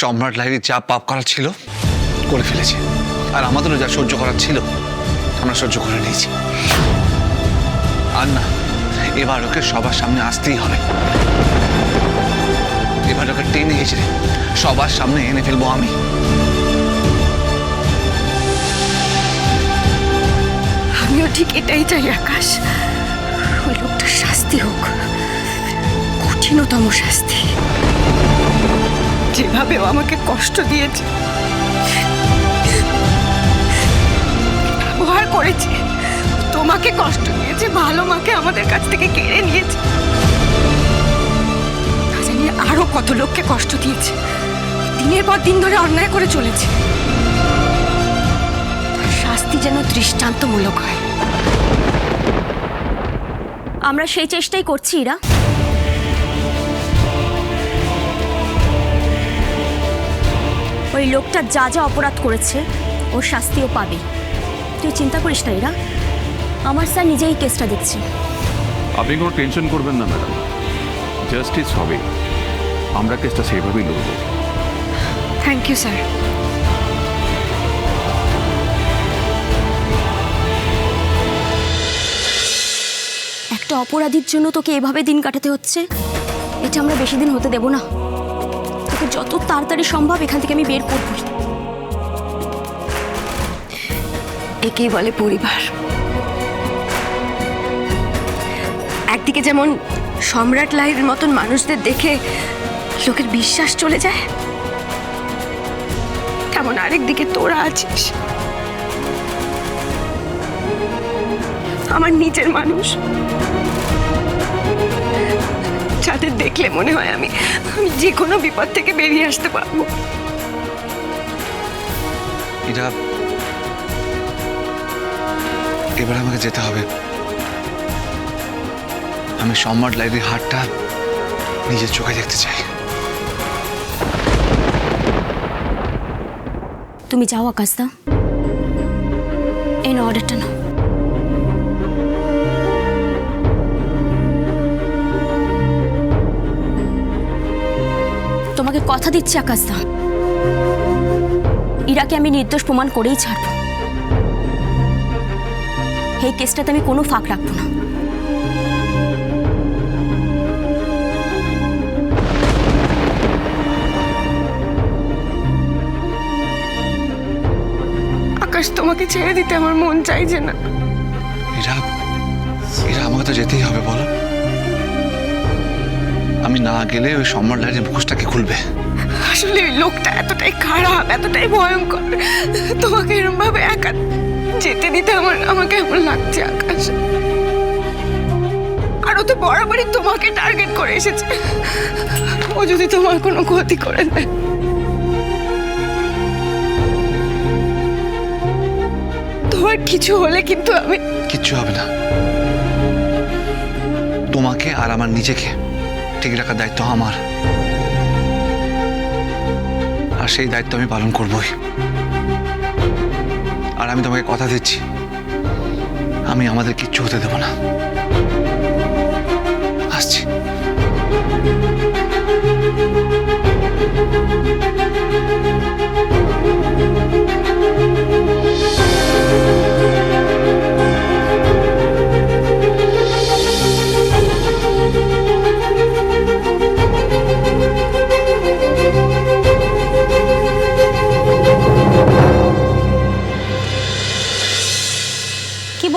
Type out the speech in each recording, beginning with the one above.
সম্রাট লাহিরি যা পাপ করার ছিল করে ফেলেছে। আর আমাদেরও যা সহ্য করার ছিল, আমরা সহ্য করে নিয়েছি। আর না, এবার ওকে সবার সামনে আসতেই হবে। এবার ওকে টেনে হিচড়ে সবার সামনে এনে ফেলব আমি। আমিও ঠিক এটাই চাই, আকাশ। ওই লোকটার শাস্তি হোক। কঠিনতম শাস্তি। যেভাবে ও আমাকে কষ্ট দিয়েছে, ব্যবহার করেছে, তোমাকে কষ্ট দিয়েছে, ভালো মাকে আমাদের কাছ থেকে কেড়ে নিয়েছে। আরও কত লোককে কষ্ট দিয়েছে, দিনের পর দিন ধরে অন্যায় করে চলেছে। শাস্তি যেন দৃষ্টান্তমূলক হয়। আমরা সেই চেষ্টাই করছি, ইরা। ওই লোকটা যা যা অপরাধ করেছে ওর শাস্তিও পাবে। তুই চিন্তা করিস না ইরা। আমার স্যার নিজেই কেসটা দেখছে। আপনি কোনো টেনশন করবেন না ম্যাডাম। জাস্টিস হবে। আমরা কেসটা সেইভাবেই লড়ব। থ্যাংক ইউ স্যার একটা অপরাধীর জন্য তোকে এভাবে দিন কাটাতে হচ্ছে? এটা আমরা বেশি দিন হতে দেব না। যত তাড়াতাড়ি সম্ভব এখান থেকে আমি বের করবই একেই বলে পরিবার। একদিকে যেমন সম্রাট লাহির মতন মানুষদের দেখে লোকের বিশ্বাস চলে যায়, তেমন আরেকদিকে তোরা আছিস। আমার নিজের মানুষ। দেখলে মনে হয় আমি আমি যে কোনো বিপদ থেকে বেরিয়ে আসতে পারব। এটা এবার আমাকে যেতে হবে। আমি সম্রাট লাইব্রেরির হাটটা নিজের চোখে দেখতে চাই। তুমি যাও আকাশদা। এই না অর্ডারটা নাও। কথা দিচ্ছি আকাশদা। ইরাকে আমি নির্দোষ প্রমাণ করেই ছাড়ব। এই কেসটাতে আমি কোনো ফাঁক রাখব না। আকাশ তোমাকে ছেড়ে দিতে আমার মন চাইছে না। এরা এরা আমাকে তো যেতেই হবে বলো। আমি না গেলে ওই সম্রাট লাইব্রেরির মুখোশটাকে খুলবে। আসলে ওই লোকটা এতটাই খারাপ এতটাই ভয়ঙ্কর। তোমাকে এরকম ভাবে একা যেতে দিতে আমার আমাকে এমন লাগছে আকাশ। আর ও তো বরাবরই তোমাকে টার্গেট করে এসেছে। ও যদি তোমার কোনো ক্ষতি করে দেয়। তোমার কিছু হলে কিন্তু আমি কিচ্ছু হবে না। তোমাকে আর আমার নিজেকে ঠিক রাখার দায়িত্ব আমার। আর সেই দায়িত্ব আমি পালন করবই। আর আমি তোমাকে কথা দিচ্ছি। আমি আমাদের কিচ্ছু হতে দেবো না।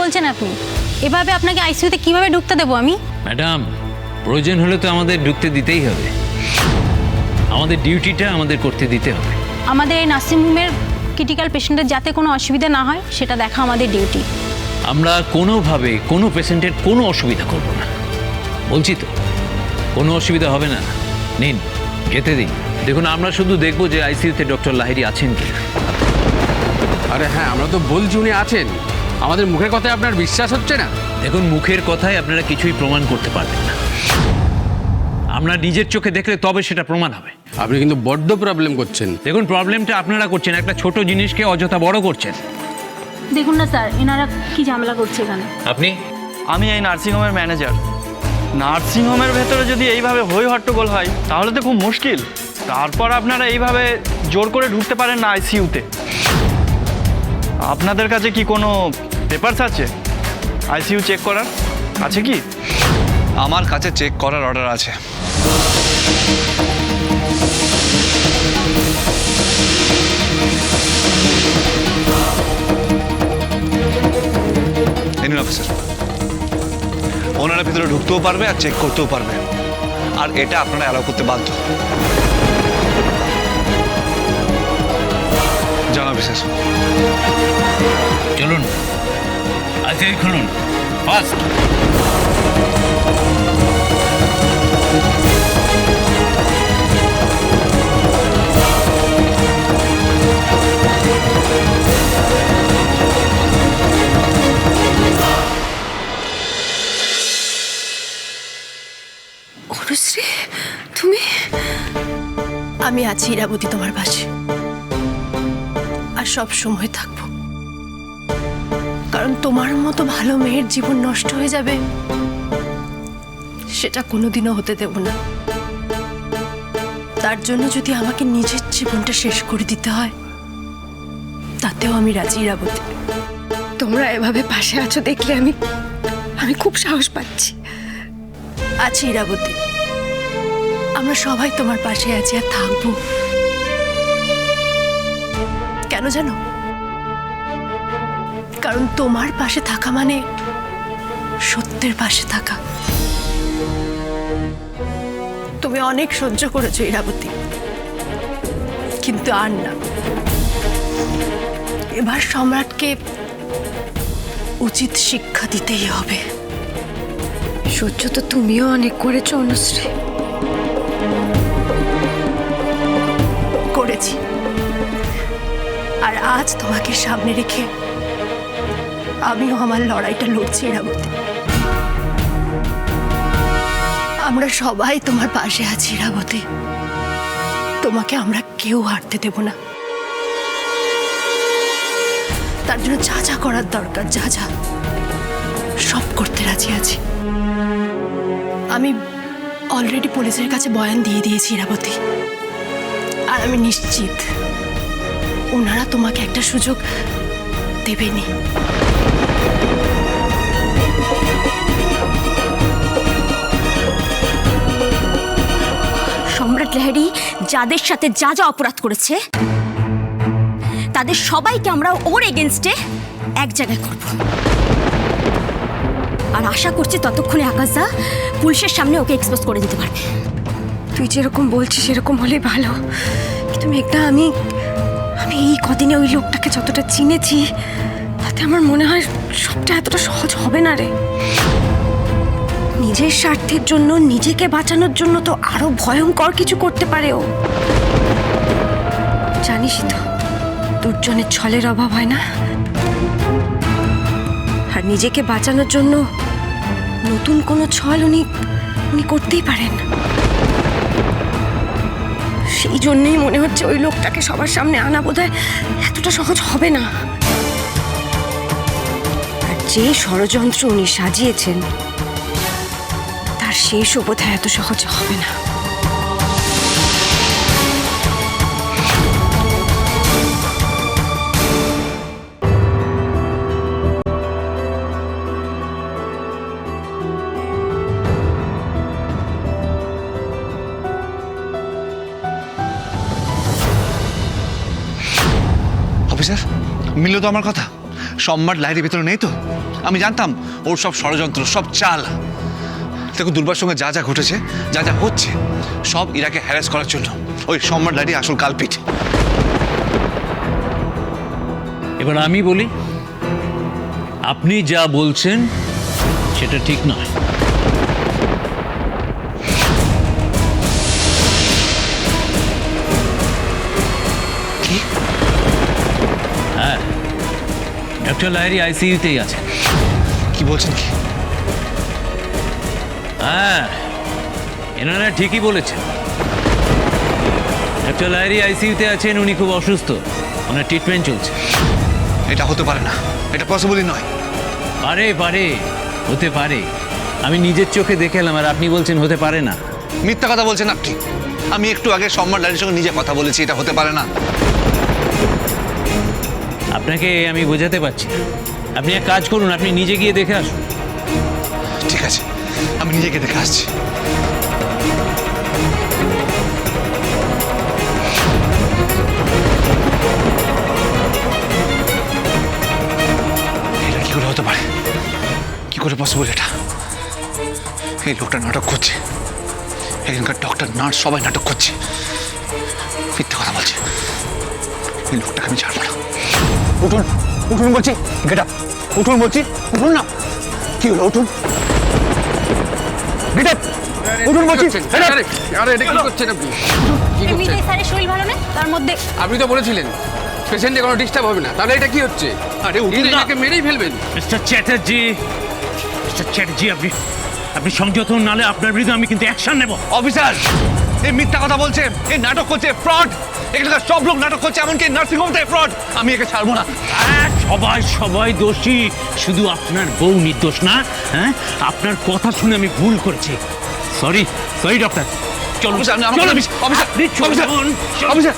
বলছেন আপনি? এভাবে আপনাকে আইসিইউতে কীভাবে ঢুকতে দেবো আমি? ম্যাডাম প্রয়োজন হলে তো আমাদের ঢুকতে দিতেই হবে। আমাদের ডিউটিটা আমাদের করতে দিতে হবে। আমাদের এই নার্সিংহোমের ক্রিটিক্যাল পেশেন্টের যাতে কোনো অসুবিধা না হয় সেটা দেখা আমাদের ডিউটি। আমরা কোনোভাবে কোনো পেশেন্টের কোনো অসুবিধা করব না। বলছি তো কোনো অসুবিধা হবে না? নিন যেতে দিন। দেখুন আমরা শুধু দেখব যে আইসিইউতে ডক্টর লাহিরি আছেন কি আরে হ্যাঁ আমরা তো বলছি উনি আছেন। আমাদের মুখের কথায় আপনার বিশ্বাস হচ্ছে না? দেখুন মুখের কথায় আপনারা কিছুই প্রমাণ করতে পারবেন না। আমরা নিজের চোখে দেখলে তবে সেটা প্রমাণ হবে। আপনি কিন্তু বড্ড প্রবলেম করছেন। দেখুন প্রবলেমটা আপনারা করছেন একটা ছোট জিনিসকে অযথা বড় করছেন। দেখুন না স্যার এনারা কি ঝামেলা করছে এখানে? আপনি? আমি এই নার্সিংহোমের ম্যানেজার নার্সিংহোমের ভেতরে যদি এইভাবে হই হট্টগোল হয় তাহলে তো খুব মুশকিল। তারপর আপনারা এইভাবে জোর করে ঢুকতে পারেন না আইসিইউতে আপনাদের কাছে কি কোনো পেপারস আছে? আইসিইউ চেক করার? আছে কি? আমার কাছে চেক করার অর্ডার আছে। এনিন অফিসার ওনারা ভিতরে ঢুকতেও পারবে আর চেক করতেও পারবে। আর এটা আপনারা অ্যালাউ করতে বাধ্য। জান অফিসার চলুন। আইসিআই খুলুন ফার্স্ট। তুমি? আমি আছি ইরাবতী তোমার পাশে। আর সব সময় থাকব। কারণ তোমার মতো ভালো মেয়ের জীবন নষ্ট হয়ে যাবে। সেটা কোনোদিনও হতে দেব না। তার জন্য যদি আমাকে নিজের জীবনটা শেষ করে দিতে হয়, তাতেও আমি রাজি ইরাবতী তোমরা এভাবে পাশে আছো দেখলে আমি আমি খুব সাহস পাচ্ছি। আছি ইরাবতী। আমরা সবাই তোমার পাশে আছি আর থাকব। কেন জানো? কারণ তোমার পাশে থাকা মানে সত্যের পাশে থাকা। তুমি অনেক সহ্য করেছ ইরাবতী। কিন্তু আর না। এবার সম্রাটকে উচিত শিক্ষা দিতেই হবে। সহ্য তো তুমিও অনেক করেছ, অনুশ্রী। করেছি। আর আজ তোমাকে সামনে রেখে আমিও আমার লড়াইটা লড়ছি ইরাবতী আমরা সবাই তোমার পাশে আছি ইরাবতী। তোমাকে আমরা কেউ হারতে দেব না। তার জন্য যা যা করার দরকার, যা যা, সব করতে রাজি আছি। আমি অলরেডি পুলিশের কাছে বয়ান দিয়ে দিয়েছি ইরাবতী। আর আমি নিশ্চিত, ওনারা তোমাকে একটা সুযোগ দেবেনি লাহিড়ী যাদের সাথে যা যা অপরাধ করেছে, তাদের সবাইকে আমরা ওর এগেনস্টে এক জায়গায় করব। আর আশা করছি ততক্ষণে আকাশদা পুলিশের সামনে ওকে এক্সপোজ করে দিতে পারবে। তুই যেরকম বলছিস, সেরকম হলেই ভালো। কিন্তু মেঘনা, আমি আমি এই কদিনে ওই লোকটাকে যতটা চিনেছি, তাতে আমার মনে হয় সবটা এতটা সহজ হবে না রে। নিজের স্বার্থের জন্য, নিজেকে বাঁচানোর জন্য তো আরও ভয়ঙ্কর কিছু করতে পারে ও। জানিসই তো, দুর্জনের ছলের অভাব হয় না? আর নিজেকে বাঁচানোর জন্য নতুন কোনো ছল উনি উনি করতেই পারেন। সেই জন্যই মনে হচ্ছে ওই লোকটাকে সবার সামনে আনা বোধহয় এতটা সহজ হবে না। আর যে ষড়যন্ত্র উনি সাজিয়েছেন তার শেষও বোধহয় এত সহজ হবে না। অফিসার, মিলল তো আমার কথা। সম্রাট লাইটের ভিতরে নেই তো? আমি জানতাম ওর সব ষড়যন্ত্র, সব চাল। দেখো দুর্বার সঙ্গে যা যা ঘটেছে যা যা হচ্ছে সব ইরাকে হ্যারাস করার জন্য। ওই সম্রাট লাইটি আসল কালপিট। এবার আমি বলি আপনি যা বলছেন সেটা ঠিক নয়। হ্যাঁ ডক্টর লাহিরি আইসিইউতেই আছে। কি বলছেন কি? হ্যাঁ এনারা ঠিকই বলেছেন। ডক্টর লাহিরি আইসিইউতে আছেন উনি খুব অসুস্থ। ওনার ট্রিটমেন্ট চলছে। এটা হতে পারে না। এটা পসিবলই নয়। পারে পারে হতে পারে। আমি নিজের চোখে দেখে এলাম আর আপনি বলছেন হতে পারে না। মিথ্যা কথা বলছেন আপনি। আমি একটু আগে সম্রাট লাইনের সঙ্গে নিজে কথা বলেছি এটা হতে পারে না। আপনাকে আমি বোঝাতে পারছি আপনি এক কাজ করুন আপনি নিজে গিয়ে দেখে আসুন। ঠিক আছে। আমি নিজেকে দেখে আসছি। এটা কি করে হতে পারে? কি করে পসিবল এটা? এই লোকটা নাটক করছে। এখানকার ডক্টর নার্স সবাই নাটক করছে। মিথ্যে কথা বলছে। এই লোকটাকে আমি ছাড়বো না। উঠুন উঠুন বলছি গেট উঠুন বলছি, উঠুন না। কি হলো, উঠুন। গেট উঠুন বলছি। আরে আরে এটা কি করছেন আপনি? কি করছেন? স্যারের শরীর ভালো না? তার মধ্যে আপনি তো বলেছিলেন পেশেন্টে কোনো ডিস্টার্ব হবে না। তাহলে এটা কি হচ্ছে? আরে উঠুন এনাকে মেরেই ফেলবেন। মিস্টার চ্যাটার্জি মিস্টার চ্যাটার্জি আপনি আপনি সংযত নালে আপনার বিরুদ্ধে আমি কিন্তু অ্যাকশন নেব। অফিসার এই মিথ্যা কথা বলছে এই নাটক করছে ফ্রড এখানকার সব লোক নাটক করছে এমনকি নার্সিং হোমটাই ফ্রড আমি একে ছাড়বো না। হ্যাঁ, সবাই সবাই দোষী। শুধু আপনার বউ নির্দোষ না হ্যাঁ? আপনার কথা শুনে আমি ভুল করেছি। সরি সরি ডক্টর চলুন অফিসার। Officer officer.